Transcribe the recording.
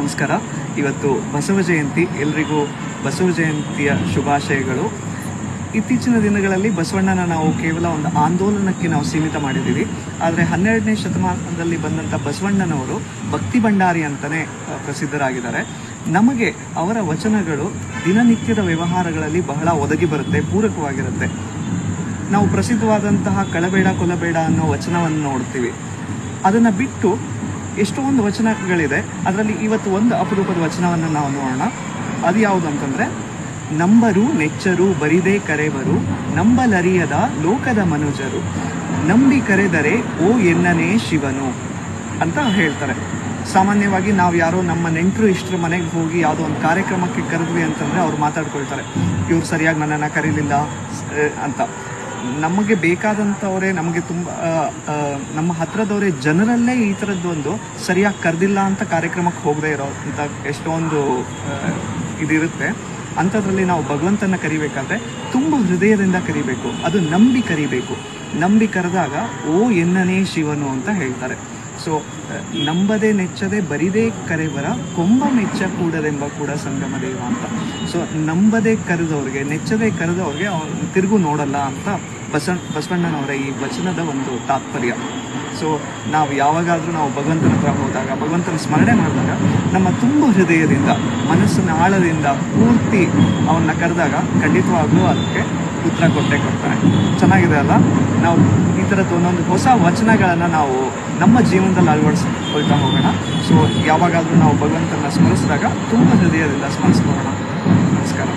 ನಮಸ್ಕಾರ. ಇವತ್ತು ಬಸವ ಜಯಂತಿ, ಎಲ್ರಿಗೂ ಬಸವ ಜಯಂತಿಯ ಶುಭಾಶಯಗಳು. ಇತ್ತೀಚಿನ ದಿನಗಳಲ್ಲಿ ಬಸವಣ್ಣನ ನಾವು ಕೇವಲ ಒಂದು ಆಂದೋಲನಕ್ಕೆ ನಾವು ಸೀಮಿತ ಮಾಡಿದ್ದೀವಿ. ಆದರೆ ಹನ್ನೆರಡನೇ ಶತಮಾನದಲ್ಲಿ ಬಂದಂಥ ಬಸವಣ್ಣನವರು ಭಕ್ತಿ ಭಂಡಾರಿ ಅಂತಲೇ ಪ್ರಸಿದ್ಧರಾಗಿದ್ದಾರೆ. ನಮಗೆ ಅವರ ವಚನಗಳು ದಿನನಿತ್ಯದ ವ್ಯವಹಾರಗಳಲ್ಲಿ ಬಹಳ ಒದಗಿ ಬರುತ್ತೆ, ಪೂರಕವಾಗಿರುತ್ತೆ. ನಾವು ಪ್ರಸಿದ್ಧವಾದಂತಹ ಕಳಬೇಡ, ಕೊಲಬೇಡ ಅನ್ನೋ ವಚನವನ್ನು ನೋಡ್ತೀವಿ. ಅದನ್ನು ಬಿಟ್ಟು ಎಷ್ಟೊಂದು ವಚನಗಳಿದೆ. ಅದರಲ್ಲಿ ಇವತ್ತು ಒಂದು ಅಪರೂಪದ ವಚನವನ್ನು ನಾವು ನೋಡೋಣ. ಅದು ಯಾವುದು ಅಂತಂದರೆ, ನಂಬರು ನೆಚ್ಚರು ಬರಿದೇ ಕರೆವರು, ನಂಬಲರಿಯದ ಲೋಕದ ಮನುಜರು. ನಂಬಿ ಕರೆದರೆ, ಓ ಎನ್ನನೇ ಶಿವನು ಅಂತ ಹೇಳ್ತಾರೆ. ಸಾಮಾನ್ಯವಾಗಿ ನಾವು ಯಾರೋ ನಮ್ಮ ನೆಂಟರು ಇಷ್ಟರ ಮನೆಗೆ ಹೋಗಿ ಯಾವುದೋ ಒಂದು ಕಾರ್ಯಕ್ರಮಕ್ಕೆ ಕರೆದ್ವಿ ಅಂತಂದರೆ ಅವ್ರು ಮಾತಾಡ್ಕೊಳ್ತಾರೆ. ಇವ್ರು ಸರಿಯಾಗಿ ನನ್ನನ್ನು ಕರೀಲಿಲ್ಲ ಅಂತ. ನಮಗೆ ಬೇಕಾದಂಥವರೇ ನಮಗೆ ತುಂಬ ನಮ್ಮ ಹತ್ರದವರೇ ಜನರಲ್ಲೇ ಈ ಥರದ್ದೊಂದು ಸರಿಯಾಗಿ ಕರೆದಿಲ್ಲ ಅಂತ ಕಾರ್ಯಕ್ರಮಕ್ಕೆ ಹೋಗದೇ ಇರೋ ಅಂತ ಎಷ್ಟೊಂದು ಇದಿರುತ್ತೆ. ಅಂಥದ್ರಲ್ಲಿ ನಾವು ಭಗವಂತನ ಕರಿಬೇಕಾದ್ರೆ ತುಂಬ ಹೃದಯದಿಂದ ಕರಿಬೇಕು. ಅದು ನಂಬಿ ಕರಿಬೇಕು. ನಂಬಿ ಕರೆದಾಗ, ಓ ಎನ್ನನೇ ಶಿವನು ಅಂತ ಹೇಳ್ತಾರೆ. ಸೊ ನಂಬದೆ ನೆಚ್ಚದೆ, ಬರಿದೇ ಕರೆವರ ಕೊಂಬ ಮೆಚ್ಚ ಕೂಡದೆಂಬ ಕೂಡ ಸಂಗಮ ದೇವ ಅಂತ. ಸೊ ನಂಬದೆ ಕರೆದವ್ರಿಗೆ, ನೆಚ್ಚದೆ ಕರೆದವ್ರಿಗೆ ಅವ್ರು ತಿರುಗು ನೋಡಲ್ಲ ಅಂತ ಬಸವ, ಬಸವಣ್ಣನವರ ಈ ವಚನದ ಒಂದು ತಾತ್ಪರ್ಯ. ಸೊ ನಾವು ಯಾವಾಗಾದರೂ ನಾವು ಭಗವಂತನ ಹತ್ರ ಹೋದಾಗ, ಭಗವಂತನ ಸ್ಮರಣೆ ಮಾಡಿದಾಗ, ನಮ್ಮ ತುಂಬ ಹೃದಯದಿಂದ, ಮನಸ್ಸಿನ ಆಳದಿಂದ, ಪೂರ್ತಿ ಅವನ್ನ ಕರೆದಾಗ ಖಂಡಿತವಾಗ್ಲೂ ಅದಕ್ಕೆ ಉತ್ತರ ಕೊಟ್ಟೆ ಕೊಡ್ತಾರೆ ಚೆನ್ನಾಗಿದೆ ಅಲ್ಲ? ನಾವು ಈ ಥರದ್ದು ಒಂದೊಂದು ಹೊಸ ವಚನಗಳನ್ನು ನಾವು ನಮ್ಮ ಜೀವನದಲ್ಲಿ ಅಳವಡಿಸ್ಕೊಳ್ತಾ ಹೋಗೋಣ. ಸೊ ಯಾವಾಗಾದರೂ ನಾವು ಭಗವಂತನ ಸ್ಮರಿಸಿದಾಗ ತುಂಬ ಹೃದಯದಿಂದ ಸ್ಮರಿಸ್ಕೊಳ್ಳೋಣ. ನಮಸ್ಕಾರ.